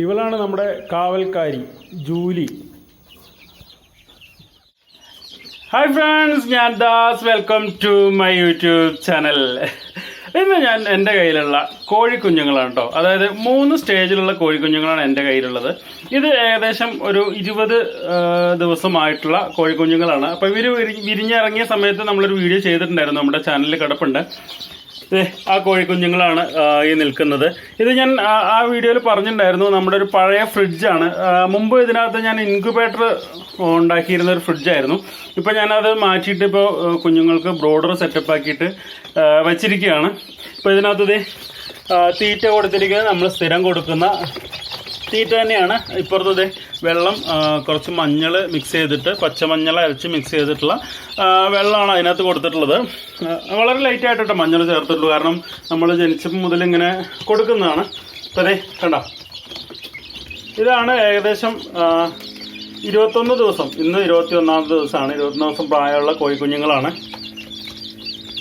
ഇവളാണ് നമ്മുടെ കാവൽക്കാരി Julie. Hi friends ഞാൻ Das. Welcome to my YouTube channel ഇന്ന് ഞാൻ എന്റെ കയ്യിലുള്ള കോഴിക്കുഞ്ഞുങ്ങളാണ് കേട്ടോ. അതായത് മൂന്ന് സ്റ്റേജിലുള്ള കോഴിക്കുഞ്ഞുങ്ങളാണ് എന്റെ കയ്യിലുള്ളത്. ഇത് ഏകദേശം ഒരു ഇരുപത് ദിവസമായിട്ടുള്ള കോഴിക്കുഞ്ഞുങ്ങളാണ്. അപ്പോൾ ഇവർ വിരിഞ്ഞിറങ്ങിയ സമയത്ത് നമ്മളൊരു വീഡിയോ ചെയ്തിട്ടുണ്ടായിരുന്നു നമ്മുടെ ചാനലിൽ കിടപ്പുണ്ട്. ആ കോഴിക്കുഞ്ഞുങ്ങളാണ് ഈ നിൽക്കുന്നത്. ഇത് ഞാൻ ആ, വീഡിയോയിൽ പറഞ്ഞിട്ടുണ്ടായിരുന്നു നമ്മുടെ ഒരു പഴയ ഫ്രിഡ്ജാണ്. മുമ്പ് ഇതിനകത്ത് ഞാൻ ഇൻക്യുബേറ്റർ ഉണ്ടാക്കിയിരുന്ന ഒരു ഫ്രിഡ്ജായിരുന്നു. ഇപ്പോൾ ഞാനത് മാറ്റിയിട്ട് ഇപ്പോൾ കുഞ്ഞുങ്ങൾക്ക് ബ്രോഡർ സെറ്റപ്പ് ആക്കിയിട്ട് വെച്ചിരിക്കുകയാണ്. ഇപ്പോൾ ഇതിനകത്ത് തീറ്റ കൊടുത്തിരിക്കുന്നത് നമ്മൾ സ്ഥിരം കൊടുക്കുന്ന തീറ്റ തന്നെയാണ്. ഇപ്പുറത്തത് വെള്ളം കുറച്ച് മഞ്ഞൾ മിക്സ് ചെയ്തിട്ട് പച്ചമഞ്ഞൾ അരച്ച് മിക്സ് ചെയ്തിട്ടുള്ള വെള്ളമാണ് അതിനകത്ത് കൊടുത്തിട്ടുള്ളത്. വളരെ ലൈറ്റ് ആയിട്ടോ മഞ്ഞൾ ചേർത്തിട്ടുള്ളൂ. കാരണം നമ്മൾ ജനിച്ചപ്പോൾ മുതൽ ഇങ്ങനെ കൊടുക്കുന്നതാണ്. ഇപ്പം അതെ കണ്ടോ? ഇതാണ് ഏകദേശം ഇരുപത്തൊന്ന് ദിവസം. ഇന്ന് ഇരുപത്തി ഒന്നാമത്തെ ദിവസമാണ്. ഇരുപത്തൊന്ന് ദിവസം പ്രായമുള്ള കോഴിക്കുഞ്ഞുങ്ങളാണ്.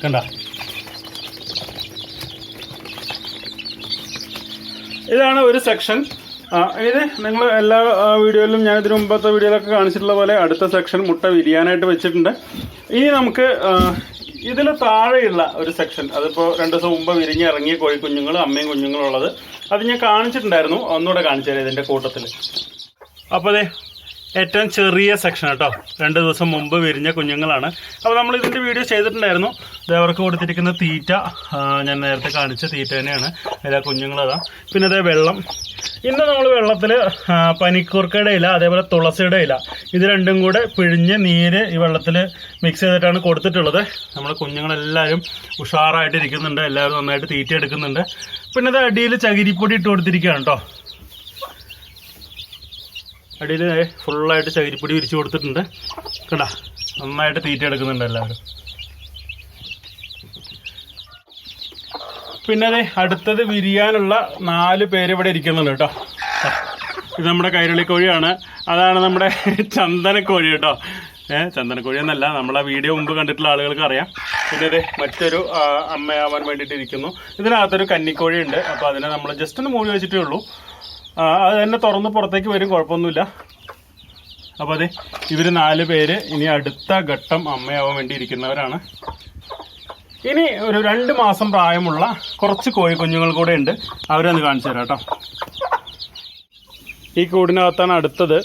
കണ്ട? ഇതാണ് ഒരു സെക്ഷൻ ഇത് നിങ്ങൾ എല്ലാ വീഡിയോയിലും ഞാൻ ഇതിനു മുമ്പത്തെ വീഡിയോയിലൊക്കെ കാണിച്ചിട്ടുള്ള പോലെ അടുത്ത സെക്ഷൻ മുട്ട വിരിയാനായിട്ട് വെച്ചിട്ടുണ്ട്. ഇനി നമുക്ക് ഇതിൽ താഴെയുള്ള ഒരു സെക്ഷൻ അതിപ്പോൾ രണ്ട് ദിവസം മുമ്പ് വിരിഞ്ഞ് ഇറങ്ങിയ കോഴി കുഞ്ഞുങ്ങൾ അമ്മയും കുഞ്ഞുങ്ങളും ഉള്ളത് അത് ഞാൻ കാണിച്ചിട്ടുണ്ടായിരുന്നു. ഒന്നുകൂടെ കാണിച്ചു തരാം ഇതിന്റെ കൂട്ടത്തിൽ അപ്പോൾ അതെ ഏറ്റവും ചെറിയ സെക്ഷൻ കേട്ടോ രണ്ട് ദിവസം മുമ്പ് വിരിഞ്ഞ കുഞ്ഞുങ്ങളാണ്. അപ്പോൾ നമ്മൾ ഇതിന്റെ വീഡിയോ ചെയ്തിട്ടുണ്ടായിരുന്നു. അവർക്ക് കൊടുത്തിരിക്കുന്ന തീറ്റ ഞാൻ നേരത്തെ കാണിച്ച തീറ്റ തന്നെയാണ്. ഇതാ കുഞ്ഞുങ്ങളതാ പിന്നെ അതേ വെള്ളം. ഇന്ന് നമ്മൾ വെള്ളത്തിൽ പനിക്കൂർക്കയുടെ ഇല അതേപോലെ തുളസിയുടെ ഇല. ഇത് രണ്ടും കൂടെ പിഴിഞ്ഞ് നീര് ഈ വെള്ളത്തിൽ മിക്സ് ചെയ്തിട്ടാണ് കൊടുത്തിട്ടുള്ളത്. നമ്മുടെ കുഞ്ഞുങ്ങളെല്ലാവരും ഉഷാറായിട്ട് ഇരിക്കുന്നുണ്ട് എല്ലാവരും നന്നായിട്ട് തീറ്റ എടുക്കുന്നുണ്ട് പിന്നെ ഇത് അടിയിൽ ചകിരിപ്പൊടി ഇട്ട് കൊടുത്തിരിക്കുകയാണ് കേട്ടോ അടിയിൽ ഫുള്ളായിട്ട് ചകിരിപ്പൊടി വിരിച്ചു കൊടുത്തിട്ടുണ്ട്. കണ്ടാ? നന്നായിട്ട് തീറ്റ എടുക്കുന്നുണ്ട് എല്ലാവരും. പിന്നെ അതെ അടുത്തത് വിരിയാനുള്ള നാല് പേര് ഇവിടെ ഇരിക്കുന്നുണ്ട് കേട്ടോ. ഇത് നമ്മുടെ കൈരളി കോഴിയാണ് അതാണ് നമ്മുടെ ചന്ദനക്കോഴി കേട്ടോ. ഏഹ് ചന്ദനക്കോഴി എന്നല്ല നമ്മളെ വീഡിയോ മുമ്പ് കണ്ടിട്ടുള്ള ആളുകൾക്ക് അറിയാം. പിന്നെ ഇത് മറ്റൊരു അമ്മയാവാൻ വേണ്ടിയിട്ട് ഇരിക്കുന്നു. ഇതിനകത്തൊരു കന്നിക്കോഴി ഉണ്ട് അപ്പോൾ അതിനെ നമ്മൾ ജസ്റ്റ് ഒന്ന് മൂടി വെച്ചിട്ടേ ഉള്ളൂ. അത് തന്നെ തുറന്ന് പുറത്തേക്ക് വരും കുഴപ്പമൊന്നുമില്ല. അപ്പോൾ അതെ ഇവർ നാല് പേര് ഇനി അടുത്ത ഘട്ടം അമ്മയാവാൻ വേണ്ടി ഇരിക്കുന്നവരാണ്. ഇനി ഒരു രണ്ട് മാസം പ്രായമുള്ള കുറച്ച് കോഴി കുഞ്ഞുങ്ങൾ കൂടെ ഉണ്ട്. അവരൊന്ന് കാണിച്ചു തരാം കേട്ടോ. ഈ കൂടിനകത്താണ് അടുത്തത്.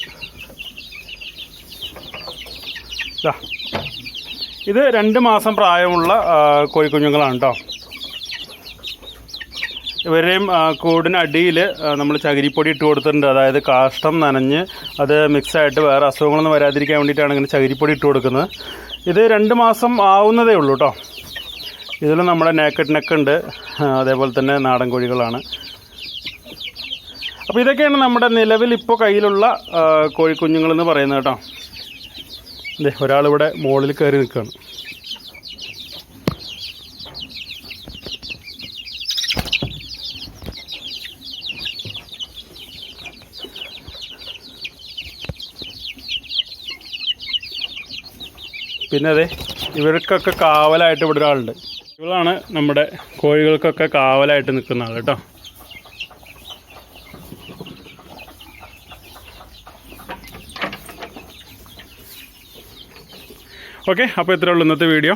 ഇത് രണ്ട് മാസം പ്രായമുള്ള കോഴിക്കുഞ്ഞുങ്ങളാണ് കേട്ടോ. ഇവരെയും ആ, കൂടിനടിയിൽ നമ്മൾ ചകിരിപ്പൊടി ഇട്ട് കൊടുത്തിട്ടുണ്ട്. അതായത് കാഷ്ടം നനഞ്ഞ് അത് മിക്സായിട്ട് വേറെ അസുഖങ്ങളൊന്നും വരാതിരിക്കാൻ വേണ്ടിയിട്ടാണ് ഇങ്ങനെ ചകിരിപ്പൊടി ഇട്ട് കൊടുക്കുന്നത്. ഇത് രണ്ട് മാസം ആവുന്നതേ ഉള്ളൂ കേട്ടോ ഇതിൽ നമ്മുടെ നേക്കഡ് നെക്ക് ഉണ്ട്. അതേപോലെ തന്നെ നാടൻ കോഴികളാണ്. അപ്പോൾ ഇതൊക്കെയാണ് നമ്മുടെ നിലവിൽ ഇപ്പോൾ കയ്യിലുള്ള കോഴിക്കുഞ്ഞുങ്ങളെന്ന് പറയുന്നത് കേട്ടോ അതെ ഒരാളിവിടെ മുകളിൽ കയറി നിൽക്കുകയാണ് പിന്നെ അതെ ഇവർക്കൊക്കെ കാവലായിട്ട് ഇവിടെ ഒരാളുണ്ട്. ഇവളാണ് നമ്മുടെ കോഴികൾക്കൊക്കെ കാവലായിട്ട് നിൽക്കുന്ന ആൾ കേട്ടോ. ഓക്കെ അപ്പോൾ ഇത്രയേ ഉള്ളൂ ഇന്നത്തെ വീഡിയോ.